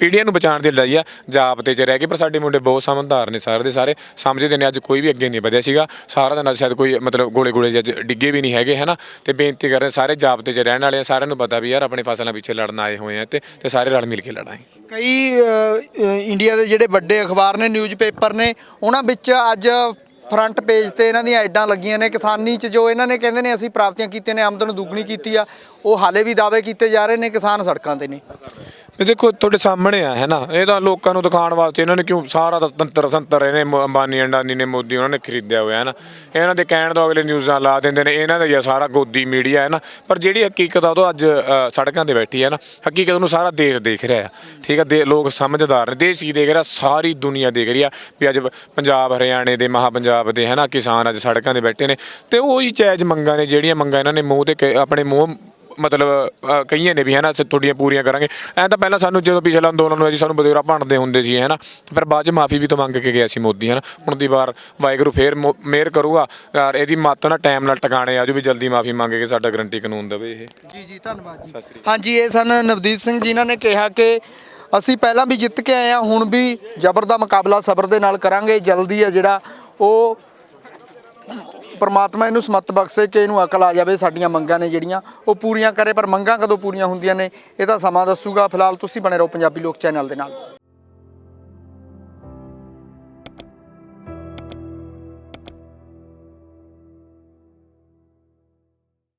ਪੀੜ੍ਹੀਆਂ ਨੂੰ ਬਚਾਉਣ ਦੀ ਲੜਾਈ ਆ ਜਾਬਤੇ 'ਚ ਰਹਿ ਕੇ ਪਰ ਸਾਡੇ ਮੁੰਡੇ ਬਹੁਤ ਸਮਝਦਾਰ ਨੇ ਸਾਰੇ ਦੇ ਸਾਰੇ। ਸਮਝਦੇ ਨੇ ਅੱਜ ਕੋਈ ਵੀ ਅੱਗੇ ਨਹੀਂ ਵਧਿਆ ਸੀਗਾ। ਸਾਰਾ ਦਿਨ ਅੱਜ ਸ਼ਾਇਦ ਕੋਈ ਮਤਲਬ ਗੋਲੇ ਗੋਲੇ ਜਿਹੇ ਅੱਜ ਡਿੱਗੇ ਵੀ ਨਹੀਂ ਹੈਗੇ ਹਨਾ? ਤੇ ਬੇਨਤੀ ਕਰ ਰਹੇ ਸਾਰੇ ਜਾਪਤੇ 'ਚ ਰਹਿਣ ਵਾਲੇ ਆ ਸਾਰਿਆਂ ਨੂੰ ਪਤਾ ਵੀ ਯਾਰ ਆਪਣੀ ਫਸਲਾਂ ਪਿੱਛੇ ਲੜਨ ਆਏ ਹੋਏ ਆ ਤੇ ਤੇ ਸਾਰੇ ਰਲ ਮਿਲ ਕੇ ਲੜਾਂਗੇ। ਕਈ ਅ, ਇੰਡੀਆ ਦੇ ਜਿਹੜੇ ਵੱਡੇ ਅਖਬਾਰ ਨੇ ਨਿਊਜ਼ਪੇਪਰ ਨੇ ਉਹਨਾਂ ਵਿੱਚ ਅੱਜ ਫਰੰਟ ਪੇਜ ਤੇ ਇਹਨਾਂ ਦੀਆਂ ਐਡਾਂ ਲੱਗੀਆਂ ਨੇ। ਕਿਸਾਨੀ 'ਚ ਜੋ ਇਹਨਾਂ ਨੇ ਕਹਿੰਦੇ ਨੇ ਅਸੀਂ ਪ੍ਰਾਪਤੀਆਂ ਕੀਤੀਆਂ ਨੇ ਆਮਦਨ ਦੁੱਗਣੀ ਕੀਤੀ ਆ ਉਹ ਹਾਲੇ ਵੀ ਦਾਅਵੇ ਕੀਤੇ ਜਾ ਰਹੇ ਨੇ ਕਿਸਾਨ ਸੜਕਾਂ ਤੇ ਨੇ। ਇਹ ਦੇਖੋ, ਤੁਹਾਡੇ ਸਾਹਮਣੇ ਆ, ਹੈ ਨਾ? ਇਹ ਤਾਂ ਲੋਕਾਂ ਨੂੰ ਦਿਖਾਉਣ ਵਾਸਤੇ ਇਹਨਾਂ ਨੇ ਕਿਉਂ ਸਾਰਾ ਤੰਤਰ ਸੰਤਰ ਇਹਨੇ ਅੰਬਾਨੀ, ਅੰਡਾਨੀ ਨੇ ਮੋਦੀ ਉਹਨਾਂ ਨੇ ਖਰੀਦਿਆ ਹੋਇਆ, ਹੈ ਨਾ? ਇਹਨਾਂ ਦੇ ਕਹਿਣ ਤੋਂ ਅਗਲੇ ਨਿਊਜ਼ਾਂ ਲਾ ਦਿੰਦੇ ਨੇ, ਇਹਨਾਂ ਦਾ ਹੀ ਆ ਸਾਰਾ ਗੋਦੀ ਮੀਡੀਆ, ਹੈ ਨਾ? ਪਰ ਜਿਹੜੀ ਹਕੀਕਤ ਆ, ਉਹ ਅੱਜ ਸੜਕਾਂ ਤੇ ਬੈਠੀ ਹੈ ਨਾ? ਹਕੀਕਤ ਨੂੰ ਸਾਰਾ ਦੇਸ਼ ਦੇਖ ਰਿਹਾ ਹੈ। ਠੀਕ ਹੈ, ਦੇ, ਲੋਕ ਸਮਝਦਾਰ ਨੇ, ਦੇਸ਼ ਕੀ ਦੇਖ ਰਿਹਾ? ਸਾਰੀ ਦੁਨੀਆ ਦੇਖ ਰਹੀ ਆ ਵੀ ਅੱਜ ਪੰਜਾਬ, ਹਰਿਆਣੇ ਦੇ ਮਹਾ ਪੰਜਾਬ ਦੇ, ਹੈ ਨਾ? ਕਿਸਾਨ ਅੱਜ ਸੜਕਾਂ ਤੇ ਬੈਠੇ ਨੇ। ਤੇ ਉਹੀ ਚੈਜ ਮੰਗਾਂ ਨੇ, ਜਿਹੜੀਆਂ ਮੰਗਾਂ ਇਹਨਾਂ ਨੇ ਮੂੰਹ ਤੇ ਕ- ਆਪਣੇ ਮੂੰਹ ਮਤਲਬ ਅ, ਕਈਆਂ ਨੇ ਵੀ ਹੈ ਨਾ ਅਸੀਂ ਤੁਹਾਡੀਆਂ ਪੂਰੀਆਂ ਕਰਾਂਗੇ। ਐਂ ਤਾਂ ਪਹਿਲਾਂ ਸਾਨੂੰ ਜਦੋਂ ਪਿਛਲਾ ਅੰਦੋਲਨ ਹੋਇਆ ਸੀ ਸਾਨੂੰ ਬਦੇਰਾ ਭੰਡਦੇ ਹੁੰਦੇ ਸੀ ਹੈ ਨਾ ਫਿਰ ਬਾਅਦ ਚ ਮਾਫੀ ਵੀ ਤਾਂ ਮੰਗ ਕੇ ਗਿਆ ਸੀ ਮੋਦੀ ਹੈ ਨਾ ਹੁਣ ਦੀ ਵਾਰ ਵਾਹਿਗੁਰੂ ਫੇਰ ਮੋ- ਮਿਹਰ ਕਰੂਗਾ। ਯਾਰ ਇਹਦੀ ਮੱਤ ਨਾ ਟਾਈਮ ਨਾਲ ਟਿਕਾਣੇ ਆਜੂ ਵੀ ਜਲਦੀ ਮਾਫੀ ਮੰਗ ਕੇ ਸਾਡਾ ਗਰੰਟੀ ਕਾਨੂੰਨ ਦੇਵੇ ਇਹ। ਜੀ ਜੀ ਧੰਨਵਾਦ ਜੀ। ਹਾਂਜੀ ਇਹ ਸਨ ਨਵਦੀਪ ਸਿੰਘ ਜਿਨ੍ਹਾਂ ਨੇ ਕਿਹਾ ਕਿ ਅਸੀਂ ਪਹਿਲਾਂ ਵੀ ਜਿੱਤ ਕੇ ਆਏ ਹਾਂ ਹੁਣ ਵੀ ਜ਼ਬਰ ਦਾ ਮੁਕਾਬਲਾ ਸਬਰ ਦੇ ਨਾਲ ਕਰਾਂਗੇ ਜਲਦੀ ਹੈ ਜਿਹੜਾ ਉਹ ਪਰਮਾਤਮਾ ਇਹਨੂੰ ਸਮਤ ਬਖਸ਼ੇ ਕਿ ਇਹਨੂੰ ਅਕਲ ਆ ਜਾਵੇ ਸਾਡੀਆਂ ਮੰਗਾਂ ਨੇ ਜਿਹੜੀਆਂ, ਉਹ ਪੂਰੀਆਂ ਕਰੇ, ਪਰ ਮੰਗਾਂ ਕਦੋਂ ਪੂਰੀਆਂ ਹੁੰਦੀਆਂ ਨੇ, ਇਹ ਤਾਂ ਸਮਾਂ ਦੱਸੂਗਾ। ਫਿਲਹਾਲ ਤੁਸੀਂ ਬਣੇ ਰਹੋ ਪੰਜਾਬੀ ਲੋਕ ਚੈਨਲ ਦੇ ਨਾਲ।